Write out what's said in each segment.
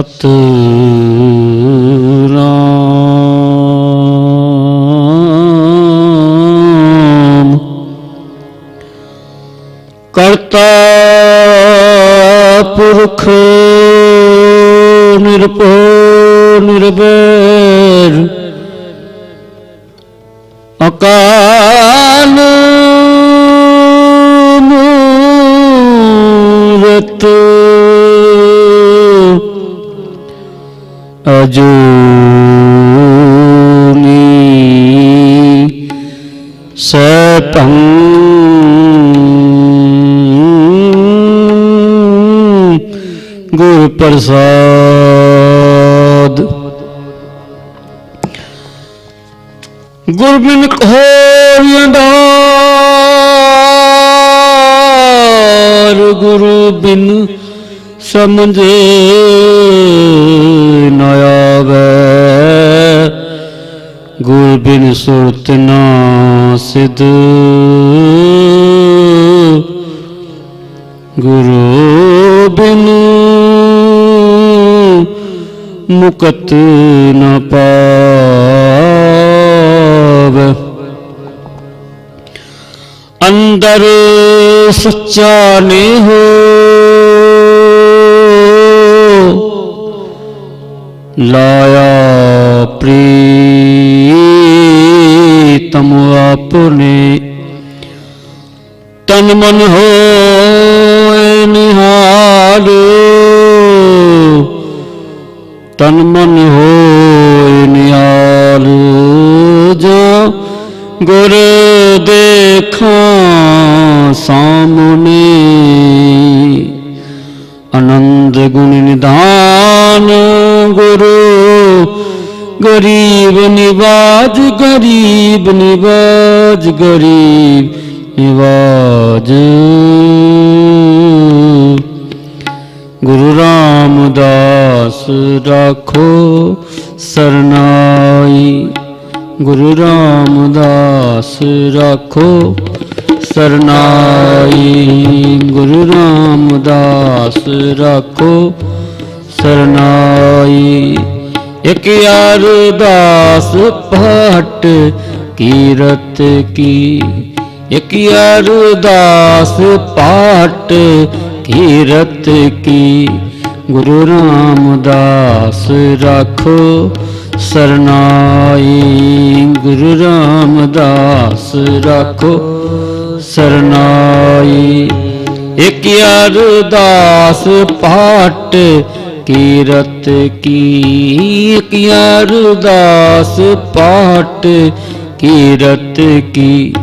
ਸਤ ਰਾਮ ਕਰਤਾ ਪੁਰਖ ਨਿਰਭਉ ਨਿਰਵੈਰ ਅਜੂਨੀ ਸਪੰ ਗੁਰ ਪ੍ਰਸਾਦ। ਗੁਰ ਬਿਨ ਹੋਇ ਗੁਰੂ ਬਿਨ ਸਮਝੇ ਨ ਗੁਰ ਬਿਨ ਸੁਰਤ ਨਾ ਸਿਧ। ਗੁਰੂ ਬਿਨ ਮੁਕਤ ਨਾ ਪਾਵੈ। ਅੰਦਰ ਸੱਚਾ ਨੇ ਹੋ ਲਾਇਆ ਪ੍ਰੀ ਤਨ ਮਨ ਹੋਏ ਨਿਹਾਲ। ਤਨ ਮਨ ਹੋਏ ਨਿਹਾਲ। ਜੋ ਗੁਰ ਦੇਖਾਂ ਸਾਹਮਣੇ। ਆਨੰਦ ਗੁਣ ਨਿਦਾਨ ਗੁਰੂ। ਗਰੀਬ ਨਿਵਾਜ ਗਰੀਬ ਨਿਵਾਜ, ਗਰੀਬ ਨਿਵਾਜ ਗੁਰੂ ਰਾਮਦਾਸ ਰਾਖੋ ਸਰਨਾਈ। ਗੁਰੂ ਰਾਮਦਾਸ ਰਾਖੋ ਸਰਨਾਈ। ਗੁਰੂ ਰਾਮਦਾਸ ਰਾਖੋ ਸਰਨਾਈ। ਇਕ ਅਰਦਾਸ ਭਟ ਕੀਰਤ ਕੀ ਇਕ ਅਰਦਾਸ ਪਾਟ ਕੀਰਤ ਕੀ। ਗੁਰੂ ਰਾਮਦਾਸ ਰਾਖੋ ਸਰਨਾਈ। ਗੁਰੂ ਰਾਮਦਾਸ ਰਾਖੋ ਸਰਨਾਈ। ਇਕ ਅਰਦਾਸ ਪਾਟ ਕੀਰਤ ਕੀ। ਇਕ ਅਰਦਾਸ ਪਾਟ ਕੀਰਤ ਕੀ।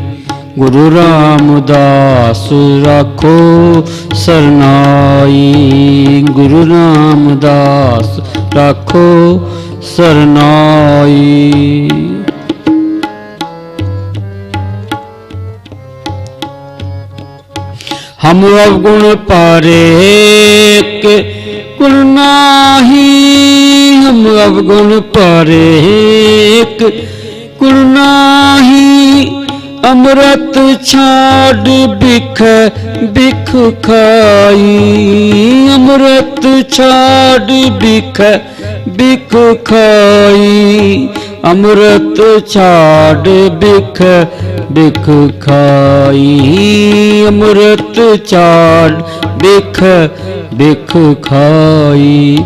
ਗੁਰੂ ਰਾਮਦਾਸ ਰਾਖੋ ਸਰਨਾਈ। ਗੁਰੂ ਰਾਮਦਾਸ ਰੱਖੋ ਸਰਨਾਈ। ਹਮ ਅਵਗੁਣ ਪਾਰੇਕ ਕੁਲ ਨਾਹੀ। ਹਮ ਅਵਗੁਣ ਪਾਰੇਕ ਕੁਲ ਨਾਹੀ। ਅੰਮ੍ਰਿਤ ਛਾੜ ਬਿਖ ਬਿਖ ਖਾਈ। ਅੰਮ੍ਰਿਤ ਛਾੜ ਬਿਖ ਬਿਖ ਖਾਈ। ਅੰਮ੍ਰਿਤ ਛਾੜ ਬਿਖ ਬਿਖ ਖਾਈ। ਅੰਮ੍ਰਿਤ ਛਾੜ ਬਿਖ ਬਿਖ ਖਾਈ।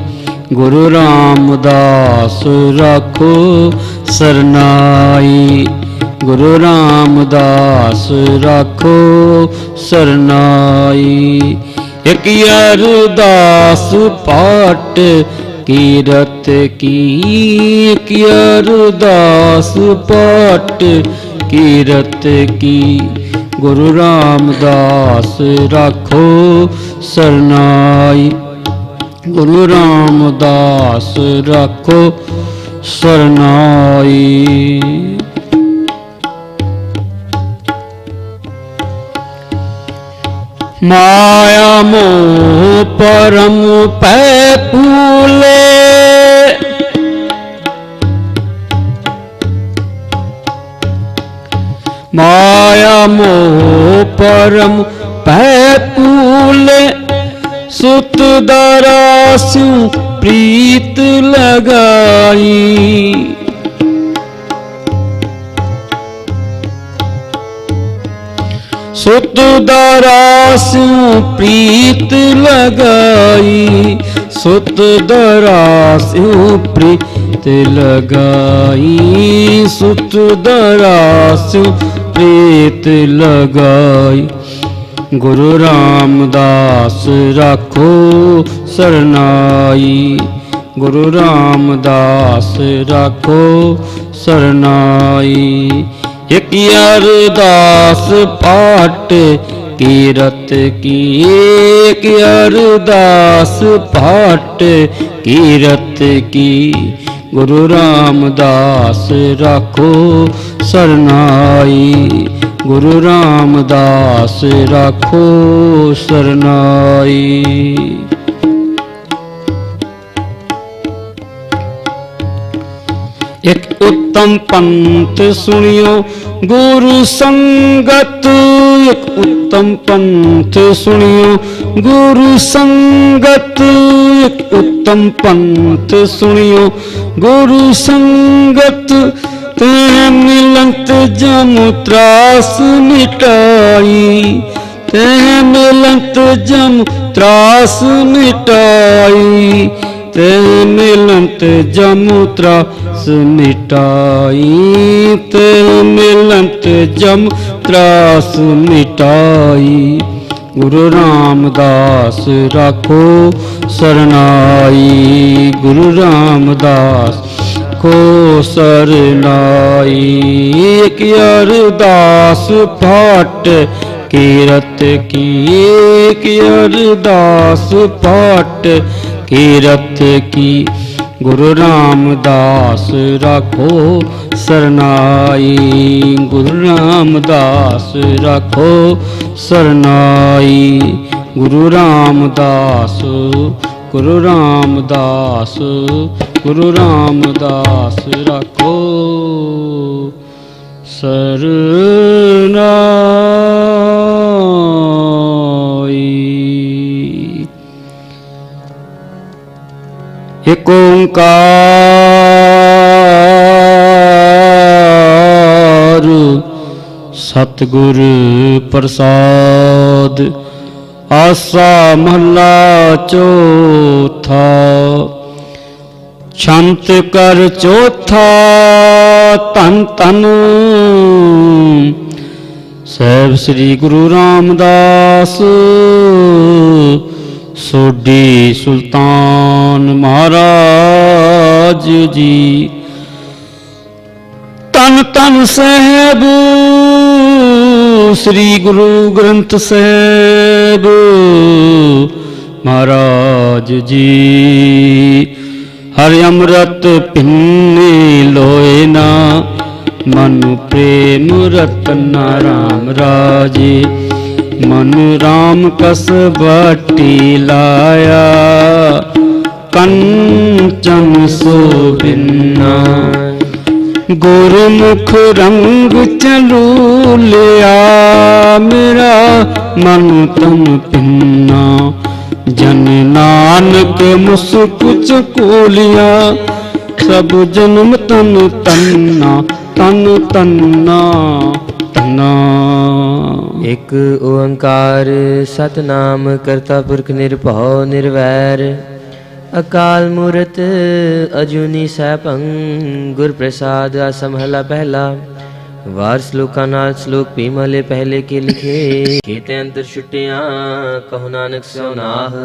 ਗੁਰੂ ਰਾਮਦਾਸ ਰੱਖੋ ਸਰਨਾਈ। ਗੁਰੂ ਰਾਮਦਾਸ ਰਾਖੋ ਸਰਨਾਈ। ਇਕ ਅਰਦਾਸ ਪਾਟ ਕੀਰਤ ਕੀ, ਇਕ ਅਰਦਾਸ ਪਾਟ ਕੀਰਤ ਕੀ। ਗੁਰੂ ਰਾਮਦਾਸ ਰਾਖੋ ਸਰਨਾਈ। ਗੁਰੂ ਰਾਮਦਾਸ ਰਾਖੋ ਸਰਨਾਈ। ਮਾਇਆ ਮੋਹ ਪਰਮ ਪੈ ਪੂਲੇ। ਮਾਇਆ ਮੋਹ ਪਰਮ ਪੈ ਪੂਲੇ। ਸੁਤ ਦਰਾਸਿਉ ਪ੍ਰੀਤ ਲਗਾਈ। ਸੁਤ ਦਰਾਸਿਉ ਪ੍ਰੀਤ ਲਗਾਈ। ਸੁਤ ਦਰਾਸਿਉ ਪ੍ਰੀਤ ਲਗਾਈ। ਸੁਤ ਦਰਾਸਿਉ ਪ੍ਰੀਤ ਲਗਾਈ। ਗੁਰੂ ਰਾਮਦਾਸ ਰਾਖੋ ਸਰਨਾਈ। ਗੁਰੂ ਰਾਮਦਾਸ ਰਾਖੋ ਸਰਨਾਈ। ਇਕ ਅਰਦਾਸ ਪਾਟ ਕੀਰਤ ਕੀ ਇਕ ਅਰਦਾਸ ਪਾਟ ਕੀਰਤ ਕੀ। ਗੁਰੂ ਰਾਮਦਾਸ ਰਾਖੋ ਸਰਨਾਈ, ਗੁਰੂ ਰਾਮਦਾਸ ਰਾਖੋ ਸਰਨਾਈ। ਇੱਕ ਉੱਤਮ ਪੰਥ ਸੁਣਿਓ, ਗੁਰੂ ਸੰਗਤ, ਇੱਕ ਉੱਤਮ ਪੰਥ ਸੁਣਿਓ, ਗੁਰੂ ਸੰਗਤ, ਇੱਕ ਉੱਤਮ ਪੰਥ ਸੁਣਿਓ, ਗੁਰੂ ਸੰਗਤ ਤੇ ਮਿਲੰਤ ਜਮ ਤਰਾਸ ਮਿਟਾਈ ਤੇ ਮਿਲੰਤ ਜਮ ਤਰਾਸ ਮਿਟਾਈ। ਤੇ ਮਿਲੰਤ ਜਮ ਤਰਾਸ ਮਿਟਾਈ, ਤੇ ਮਿਲੰਤ ਜਮ ਤਰਾਸ ਮਿਟਾਈ। ਗੁਰੂ ਰਾਮਦਾਸ ਰਾਖੋ ਸਰਨਾਈ, ਗੁਰੂ ਰਾਮਦਾਸ ਕੋ ਸਰਨਾਈ। ਇਕ ਅਰਦਾਸ ਪਾਟ ਕੀਰਤ ਕੀ, ਇਕ ਅਰਦਾਸ ਪਾਟ ਕੀਰਤ ਕੀ? ਗੁਰੂ ਰਾਮਦਾਸ ਰਾਖੋ ਸਰਨਾਈ। ਗੁਰੂ ਰਾਮਦਾਸ ਰਾਖੋ ਸਰਨਾਈ। ਗੁਰੂ ਰਾਮਦਾਸ ਗੁਰੂ ਰਾਮਦਾਸ ਗੁਰੂ ਰਾਮਦਾਸ ਰਾਖੋ ਸਰਨਾਈ। ਇਕ ਓੰਕਾਰ। ਸਤਿਗੁਰ ਪ੍ਰਸਾਦ, ਆਸਾ ਮਹਲਾ ਚੌਥਾ। ਛੰਤ ਕਰ ਚੌਥਾ ਤਨ ਤਨ ਸਹਿਬ ਸ੍ਰੀ ਗੁਰੂ ਰਾਮਦਾਸ। ਸੋਢੀ ਸੁਲਤਾਨ ਮਹਾਰਾਜ ਜੀ। ਤਨ ਤਨ ਸਾਹਿਬ, ਸ੍ਰੀ ਗੁਰੂ ਗ੍ਰੰਥ ਸਾਹਿਬ ਮਹਾਰਾਜ ਜੀ। ਹਰਿ ਅੰਮ੍ਰਿਤ ਪਿੰਨੇ ਲੋਏ ਨਾ, ਮਨ ਪ੍ਰੇਮ ਰਤਨਾ ਰਾਮ ਰਾਜੇ। ਮਨ ਰਾਮ ਕਸ ਬਾਟੀ ਲਾਇਆ, ਕੰਚਨ ਸੋਬਿਨਾ ਗੁਰਮੁਖ ਰੰਗ ਚਲੂ ਲਿਆ ਮੇਰਾ ਮਨ ਤਨ ਪਿੰਨਾ। ਜਨ ਨਾਨਕ ਮੁਸਕ ਕੋਲਿਆ, ਸਭ ਜਨਮ ਤਨ ਤੰਨਾ ਤਨ ਤੰਨਾ। ਤੰਨਾ ਇਕ ਓੰਕਾਰ ਸਤਨਾਮ ਕਰਤਾ ਪੁਰਖ ਨਿਰਭਉ ਨਿਰਵੈਰ। ਅਕਾਲ ਮੂਰਤ ਅਜੂਨੀ ਸੈਭੰ ਗੁਰ ਪ੍ਰਸਾਦ ਅਸਮਹਲਾ ਪਹਿਲਾ। ਵਾਰ ਸ਼ਲੋਕਾਂ ਨਾਲ ਸ਼ਲੋਕ ਪੀਮਲੇ ਪਹਿਲੇ ਕੇ ਲਿਖੇ। ਕੀਤੇ ਅੰਦਰ ਛੁੱਟਿਆਂ ਕਹੋ ਨਾਨਕ ਸੋਨਾਹ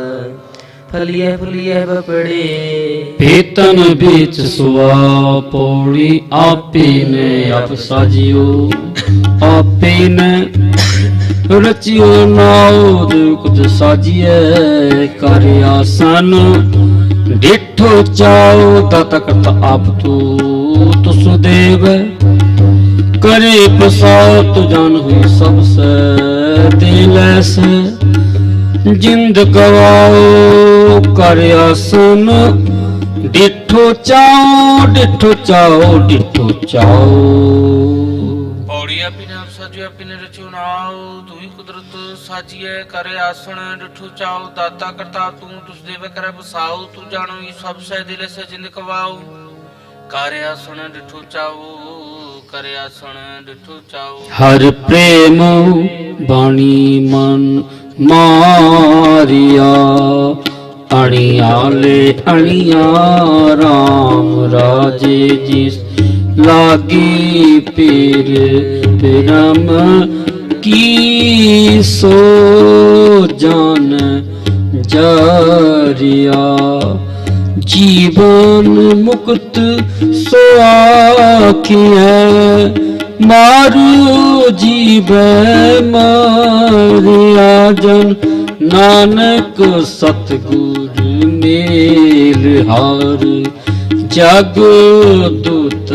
ਫਲੀਏ ਫਲੀਏ ਬਪੜੇ ਪੇਤਨ ਵਿੱਚ ਸੁਆ ਪੌੜੀ ਆਪੇ ਨੇ ਆਪ ਸਾਜਿਓ। ਆਪੇ ਨੇ ਰਚਿਓ ਨਾਉਦ ਕੁਦ ਸਾਜੀਏ ਕਰ ਆਸਨ। ਡਿਠੋ ਚਾਉ ਤਤ ਆਪ ਤੂ, ਤੁਸ ਦੇਵ। ਕਰੇ ਪਸਾਉ ਤੁ ਜਾਨ ਹੋਈ ਸਭ ਸੇ ਦਿਲ ਐਸੇ ਜਿੰਦ ਗਵਾਓ ਕਰ ਆਸਨ। ਡਿਠੋ ਚਾਓ ਡਿਠੋ ਚਾਓ ਡਿਠੋ ਚਾਓ ਪੌੜੀਆ ਪਿਨੇ ਆਪ ਸਾਜਿਆ ਪਿਨੇ ਨਾਉ, ਤੂੰ ਕੁਦਰਤ ਸਾਜੀਐ, ਕਰੇ ਆਸਣ, ਡਠੂ ਚਾਉ, ਦਾਤਾ ਕਰਤਾ ਤੂੰ, ਤੁਸ ਦੇਵ ਕਰੈ ਬਸਾਉ ਤੂੰ ਜਾਣੋ ਹੀ ਸਭ ਸਹਿ ਦਿਲੇ ਸੇ ਜਿੰਦ ਕਵਾਉ। ਕਰੇ ਆਸਣ, ਡਠੂ ਚਾਉ, ਕਰ ਆਸਣ, ਡਿਠੋ ਚਾਉ। ਹਰ ਪ੍ਰੇਮ ਬਾਣੀ ਮਨ ਮਾਰਿਆ, ਅਣੀਆਂ ਲੈ ਅਣੀਆਂ ਰਾਜੇ ਜੀ ਲਾਗੀ ਪੀਰ ਪਰਮ ਕੀ ਸੋ ਜਾਨ ਜਰਿਆ? ਜੀਵਨ ਮੁਕਤ ਸੋ ਆਖਿਐ, ਮਾਰੂ ਜੀਵੈ ਮਾਰਿਆ ਜਨ ਨਾਨਕ ਸਤਗੁਰ ਮੇਲ ਹਾਰ, ਜਗ ਦੂਤ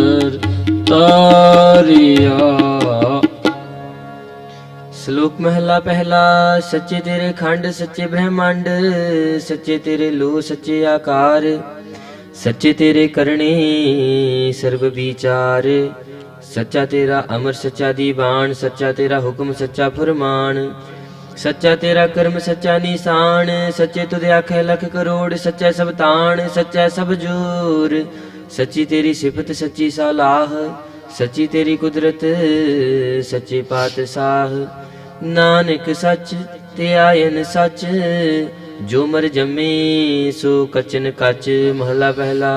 ਤਾਰਿਆ ਸ਼ਲੋਕ ਮਹਲਾ ਪਹਿਲਾ, ਸੱਚੇ ਤੇਰੇ ਖੰਡ, ਸੱਚੇ ਬ੍ਰਹਮੰਡ, ਸੱਚੇ ਤੇਰੇ ਲੋ ਸੱਚੇ ਆਕਾਰ, ਸੱਚੇ ਤੇਰੇ ਕਰਨੇ, ਸਰਬ ਵਿਚਾਰ, ਸੱਚਾ ਤੇਰਾ ਅਮਰ, ਸੱਚਾ ਦੀਵਾਨ, ਸੱਚਾ ਤੇਰਾ ਹੁਕਮ, ਸੱਚਾ ਫਰਮਾਨ, ਸੱਚਾ ਤੇਰਾ ਕਰਮ, ਸੱਚਾ ਨਿਸ਼ਾਨ, ਸੱਚੇ ਤੁਧ ਆਖੇ ਲੱਖ ਕਰੋੜ, ਸੱਚਾ ਸਭ ਤਾਣ, ਸੱਚਾ ਸਭ ਜੂਰ ਸੱਚੀ ਤੇਰੀ ਸਿਫਤ ਸੱਚੀ ਸਲਾਹ, ਸੱਚੀ ਤੇਰੀ ਕੁਦਰਤ ਸੱਚੇ ਪਾਤਸ਼ਾਹ। ਨਾਨਕ ਸੱਚ ਤੇ ਆਇਨ ਸੱਚ, ਜੋ ਮਰ ਜੰਮੇ ਸੋ ਕਚਨ ਕੱਚ। ਮਹਲਾ ਪਹਿਲਾ।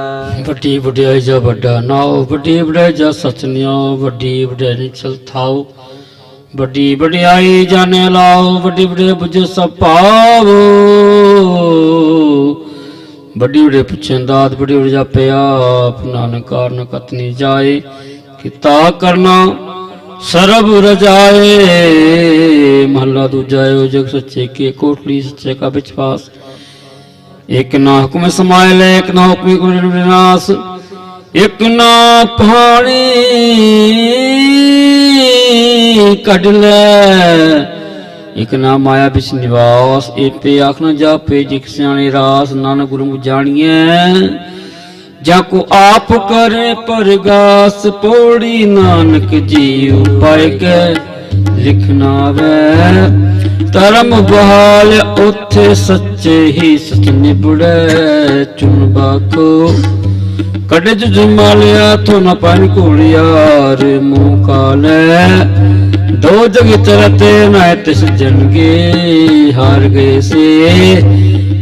ਵੱਡੀ ਵਡਿਆਈ ਜਾ ਵੱਡਾ ਨਾਉ, ਵੱਡੀ ਵਡਿਆਈ ਜਾ ਸਚਨਿਓ ਵੱਡੀ ਵਡਿਆਈ ਨੀ ਚਲ ਥਾਉ। ਵੱਡੀ ਵਡਿਆਈ ਜਾਣੇ ਲਾਓ ਵੱਡੀ ਵਡਿਆਈ ਬੁਝ ਸਭ ਪਾਵੋ। ਵੱਡੀ ਵਡਿਆਈ ਪੁੱਛਣ ਦਾਤ ਵੱਡੀ ਵਡਿਆਈ ਜਾਪਿਆ ਆਪ, ਨਾਨਕ ਕਾਰਨ ਕਤਨੀ ਜਾਏ ਕੀਤਾ ਕਰਨਾ ਸਰਬ ਰਜਾਏ। ਮਹਲਾ ਦੂਜਾ ਓ ਜਗ ਸੱਚੇ ਕੇ ਕੋਟਲੀ ਸੱਚੇ ਕਾ ਵਿਸ਼ਵਾਸ ਇਕ ਨਾ ਹੁਕਮ ਸਮਾਇ ਲੈ, ਇਕ ਨਾ ਹੁਕਮੀ ਗੁਣ ਵਿਨਾਸ਼, ਇਕ ਨਾ ਪਾਣੀ ਕੱਢ ਲੈ। ਇਕ ਨਾ ਮਾਇਆ ਵਿੱਚ ਨਿਵਾਸ ਏਪੇ ਆਖ ਨਾ ਜਾਪੇ ਜਿਕ ਸਿਆਣੇ ਰਾਸ, ਨਾਨਕ ਗੁਰੂ ਜਾਣੀਐ। ਜਾ ਕੋ ਆਪ ਕਰੇ ਪਰਗਾਸ, ਪੋੜੀ ਨਾਨਕ ਜੀ ਉਪਾਇ ਕੇ ਲਿਖਣਾ ਵੈ ਧਰਮ ਬਹਾਲ, ਉਥੇ ਸੱਚੇ ਹੀ ਸਚ ਨਿਬੜੈ, ਚੁਣ ਬਾਖੋ। ਕੜੇ ਚ ਜਮਾਲਿਆ ਥੋ ਨਾ ਪਾਣੀ ਕੋੜਿਆਰ ਮੂੰਹ ਕਾਲੇ ਦੋ ਜਗ ਚਰਤੇ ਨਾ ਤਿਸ ਜਨਗੇ ਹਾਰ ਗਏ ਸੇ।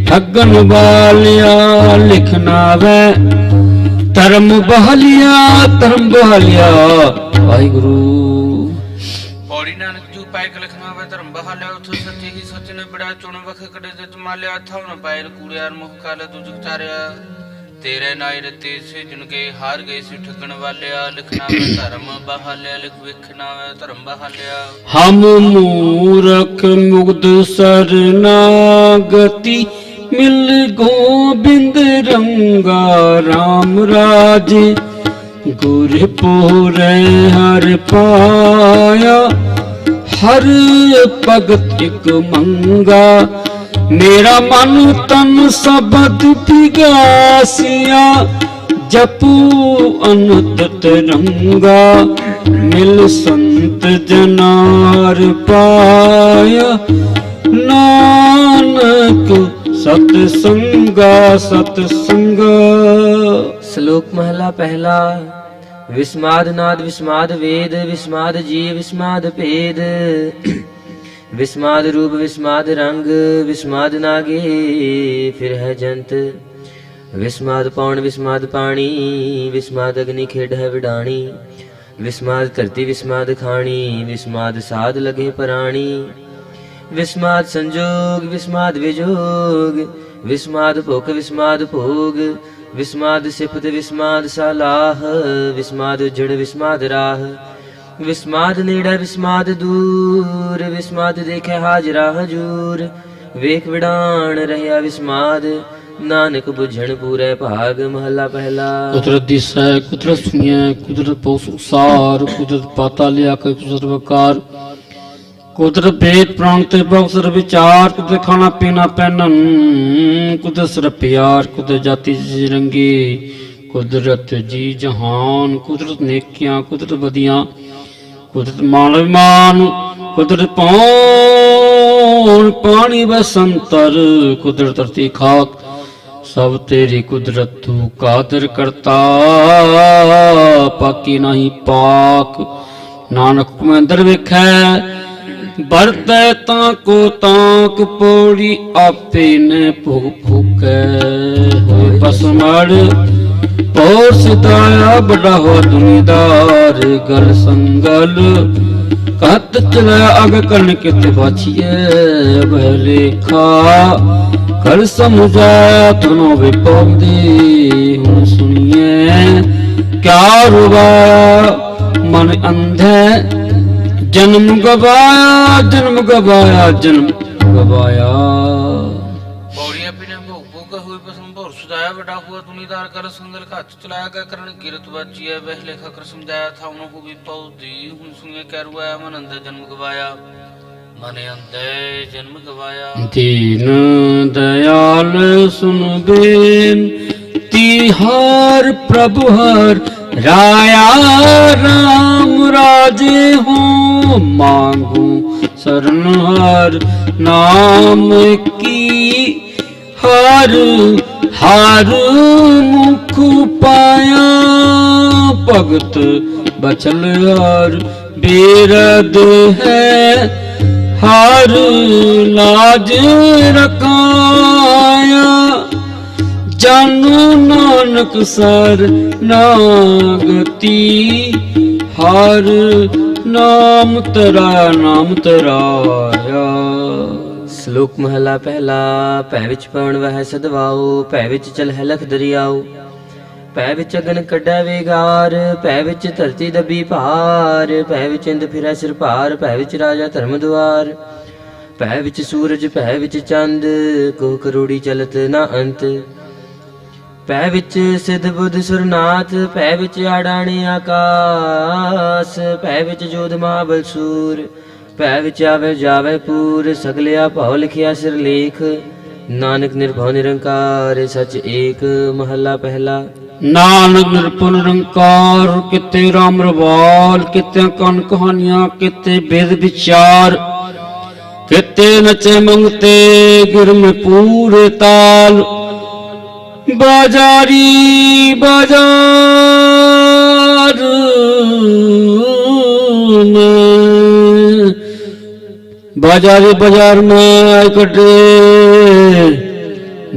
ਠੱਗਨ ਵਾਲਿਆ ਲਿਖਣਾ ਵੈ ਧਰਮ ਬਹਲਿਆ ਧਰਮ ਬਹਲਿਆ, ਵਾਹਿਗੁਰੂ। ਪੌੜੀ ਨਾਨਕ ਜੂ ਪਾਇਕ ਲਖਨਾ ਵੇ ਧਰਮ ਬਹਾਲਿਆ, ਉਥੋਂ ਸੱਚੇ ਹੀ ਸੱਚ ਨੇ ਬੜਾ ਚੁਣ ਵਖ ਕੜੇ ਤੇ ਤਮਾਲਿਆ ਥਾਉ ਨ ਪਾਇਲ ਕੂੜਿਆਰ ਮੁਖ ਕਾਲ ਦੁਜਕ ਚਾਰਿਆ। ਤੇਰੇ ਨਾਇ ਰਤੇ ਸੇ ਜਨ ਕੇ ਹਾਰ ਗਏ ਸੀ ਠੱਗਣ ਵਾਲਿਆ। ਲਿਖਣਾ ਵੇ ਧਰਮ ਬਹਾਲਿਆ, ਲਿਖ ਵਿਖਣਾ ਵੇ ਧਰਮ ਬਹਾਲਿਆ। ਹਮ ਮੂਰਖ ਮੁਗਧ ਸਰਨਾਗਤੀ, ਮਿਲ ਗੋਬਿੰਦ ਰੰਗਾ RAM ਰਾਜ। ਗੁਰ ਪੂਰੇ ਹਰ ਪਾਇਆ, ਹਰ ਭਗਤ ਇਕ ਮੰਗਾ। ਮੇਰਾ ਮਨ ਤਨ ਸਬਦ ਪਿਗਾਸਿਆ ਜਪੂ ਅਨੰਤ ਤਰੰਗਾ ਮਿਲ ਸੰਤ ਜਨਾਰ ਪਾਇਆ। ਨਾਨਕ ਸਤ ਸੰਗਾ ਸਤ ਸੰਗਾ ਸ਼ਲੋਕ ਮਹਲਾ ਪਹਿਲਾ, ਵਿਸਮਾਦ ਨਾਦ, ਵਿਸਮਾਦ ਵੇਦ, ਵਿਸਮਾਦ ਜੀ ਵਿਸਮਾਦ ਭੇਦ। ਵਿਸਮਾਦ ਰੂਪ ਵਿਸਮਾਦ ਰੰਗ ਵਿਸਮਾਦ ਨਾਗੇ, ਫਿਰ ਹੈ ਜੰਤ। ਵਿਸਮਾਦ ਪੌਣ, ਵਿਸਮਾਦ ਪਾਣੀ, ਵਿਸਮਾਦ ਅਗਨੀ ਖੇਡ ਹੈ ਵਿਡਾਣੀ। ਵਿਸਮਾਦ ਧਰਤੀ ਵਿਸਮਾਦ ਖਾਣੀ, ਵਿਸਮਾਦ ਸਾਧ ਲਗੇ ਪ੍ਰਾਣੀ। ਵਿਸਮਾਦ ਸੰਜੋਗ, ਵਿਸਮਾਦ ਵਿਜੋਗ, ਵਿਸਮਾਦ ਭੁਖ, ਵਿਸਮਾਦ ਭੋਗ। ਵਿਸਮਾਦ ਸਿਫਤ, ਵਿਸਮਾਦ ਸਲਾਹ, ਵਿਸਮਾਦ ਜੜ ਵਿਸਮਾਦ ਰਾਹ। ਵਿਸਮਾਦ ਨੇੜਾ ਵਿਸਮਾਦ ਦੂਰ, ਵਿਸਮਾਦ ਦੇਖੈ ਹਾਜ਼ਰਾ ਹਜੂਰ। ਵੇਖ ਵਿਡਾਣ ਰਹਿਆ ਵਿਸਮਾਦ, ਨਾਨਕ ਬੁਝਣ ਪੂਰੇ ਭਾਗ ਮਹਲਾ ਪਹਿਲਾ। ਕੁਦਰਤ ਦਿਸੈ, ਕੁਦਰਤ ਸੁਣੀਐ, ਕੁਦਰਤ ਪੋਸ ਉਸਾਰ, ਕੁਦਰਤ ਪਾਤਾ ਲਿਆ ਕੇ ਕੁਦਰਤ ਵਕਾਰ। ਕੁਦਰਤ ਭੇਦ ਪ੍ਰਾਣ ਤੇ ਬਖਸਰ ਵਿਚਾਰ, ਕੁਦਰਤ ਖਾਣਾ ਪੀਣਾ ਪਹਿਨਨ ਕੁਦਰਤ ਸਰ ਪਿਆਰ, ਕੁਦਰਤ ਜਾਤੀ ਜੀ ਰੰਗੀ। ਕੁਦਰਤ ਜੀ ਜਹਾਨ, ਕੁਦਰਤ ਨੇਕੀਆਂ, ਕੁਦਰਤ ਵਧੀਆਂ। ਕੁਦਰਤ ਮਾਨ, ਕੁਦਰਤ ਪੌਣ ਪਾਣੀ ਬਸੰਤਰ, ਕੁਦਰਤ ਧਰਤੀ ਖਾਕ, ਸਭ ਤੇਰੀ ਕੁਦਰਤ ਤੂੰ ਕਾਦਰ ਕਰਤਾ। ਪਾਕੀ ਨਹੀਂ ਪਾਕ, ਨਾਨਕ ਮੈਂ ਅੰਦਰ ਵੇਖੈ, ਵਰਤੈ ਤਾਂ ਕੋ ਤਾਂਕ, ਪੋੜੀ ਆਪੇ ਨੇ ਭੁਗ ਫੁਕੈ ਹੋਏ ਪਸਮੜ ਪੌਰ ਸਿਤਾਇਆ ਬੜਾ ਹੋ ਦੁਨੀਦਾਰ, ਗਲ ਸੰਗਲ। ਕਤ ਚਲਾ ਅਗ ਕਨ ਕਿਤ ਬਾਛੀਏ ਬਹਲੇਖਾ ਕਰ ਸਮਝਾ ਤਨੋ ਵੇ ਪੌਂਦੀ ਹੁਣ ਸੁਣੀਏ ਕਿਆ ਰੁਵਾ? ਮਨ ਅੰਧੈ, ਜਨਮ ਗਵਾਇਆ ਜਨਮ ਗਵਾਇਆ ਜਨਮ ਗਵਾਇਆ। ਭੌਰ ਸੁਦਾਇਆ ਬੜਾ ਹੁਆ ਦੁਨੀਦਾਰ ਕਰ, ਸੰਗਲ ਘੱਤ ਚਲਾਇਆ ਗਿਆ ਕਰਨ ਕੀਰਤ ਬਾਚੀਐ ਬਹਿਲੇ ਖਕਰ ਸਮਝਾਇਆ ਥਾ ਉਹਨੂੰ ਹੋ ਵੀ ਪਉਦੀ ਹੁਣ ਸੁਣੀਏ ਕਰਵਾਇਆ ਮਨ ਅੰਦਰ ਜਨਮ ਗਵਾਇਆ। ਮਨ ਅੰਦਰ ਜਨਮ ਗਵਾਇਆ। ਦੀਨ ਦਇਆਲ ਸੁਨ ਬੇਨ ਤਿਹਾਰ ਪ੍ਰਭु ਹਰ ਰਾਇਆ, ਰਾਮ ਰਾਜੇ ਹੋ ਮਾਂਗੂ ਸਰਨ ਹਰ, ਨਾਮ ਕੀ ਹਰ ਹਰ ਮੁਖ ਪਾਇਆ, ਭਗਤ ਬਚਲ ਹਰ ਬੇਰਦ ਹੈ। ਹਰ ਲਾਜ ਰਕਾਇਆ ਜਾਨੂ ਨਾਨਕ ਸਰ ਨਾਗਤੀ। ਹਰ ਨਾਮ ਤਰਾ ਨਾਮ ਤਰਾਇਆ। ਸ਼ਲੋਕ ਮਹਲਾ ਪਹਿਲਾ ਭੈ ਵਿੱਚ ਪਵਨ ਵਹਿ ਸਦਵਾਓ ਭੈ ਵਿੱਚ ਚਲ ਹੈ ਲਖ ਦਰਿਆਓ ਭੈ ਵਿੱਚ ਅਗਨ ਕੱਢੈ ਵੇਗਾਰ ਭੈ ਵਿੱਚ ਧਰਤੀ ਦੱਬੀ ਭਾਰ ਭੈ ਵਿੱਚ ਇੰਦ ਫਿਰੈ ਸਿਰ ਭਾਰ ਭੈ ਵਿੱਚ ਰਾਜਾ ਧਰਮ ਦੁਆਰ ਭੈ ਵਿੱਚ ਸੂਰਜ ਭੈ ਵਿੱਚ ਚੰਦ ਕੋ ਕਰੋੜੀ ਚਲਤ ਨਾ ਅੰਤ ਭੈ ਵਿੱਚ ਸਿਧ ਬੁੱਧ ਸੁਰਨਾਥ ਭੈ ਵਿੱਚ ਆੜਾਣੇ ਆਕਾਸ ਭੈ ਵਿੱਚ ਜੋਧ ਮਹਾਬਲ ਸੂਰ ਭੈ ਵਿੱਚ ਜਾਵੇ ਪੂਰ, ਸਗਲਿਆ ਭਉ ਲਿਖਿਆ ਸਿਰ ਲੇਖ। ਨਾਨਕ ਨਿਰਭਉ ਨਿਰੰਕਾਰ, ਸਚ ਏਕ ਮਹੱਲਾ ਪਹਿਲਾ। ਨਾਨਕ ਨਿਰਪੁਨ ਨਿਰੰਕਾਰ, ਕਿਤੇ ਰਾਮ ਰਵਾਲ ਕਿਤੇ ਕਨ ਕਹਾਣੀਆਂ, ਕਿਤੇ ਬੇਦ ਵਿਚਾਰ। ਕਿਤੇ ਨਚੇ ਮੰਗਤੇ ਗੁਰਮ ਪੂਰੇ ਤਾਲ। ਬਾਜ਼ਾਰੀ ਬਾਜ਼ਾਰ। बाजारी बाजार में आए कटे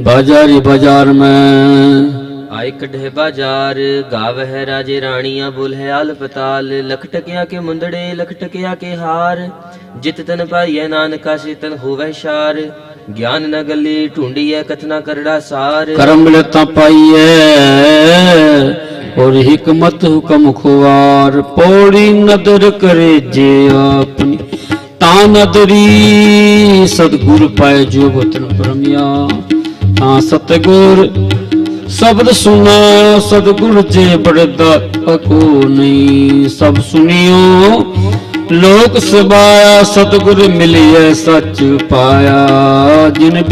बाजारी बाजार में आए कटे बाजार गाव है राजे रानिया बोल है आल पताल लखटकिया के मुंदड़े लखटकिया के हार जित तन पाइय नानका से तन होवे शार ज्ञान न गली ढूंढी है कथना करड़ा सार करम लेता पाइय और हिकमत हुक्म खुवार पौड़ी नदर करे जे अपनी ਨਦਰੀ ਸਤਗੁਰ ਪਾਇ ਜੋ ਵਤਨ ਪਰਮਿਆ ਤਾਂ ਸਤਗੁਰ ਸ਼ਬਦ ਸੁਨਾ ਸਤਗੁਰ ਜੇ ਬੜਦਾ ਕੋ ਨਹੀਂ। ਸਭ ਸੁਨਿਓ ਲੋਕ ਸਬਾਇਆ ਸਤਗੁਰ ਮਿਲਿਆ ਸੱਚ ਪਾਇਆ। ਜਿਨ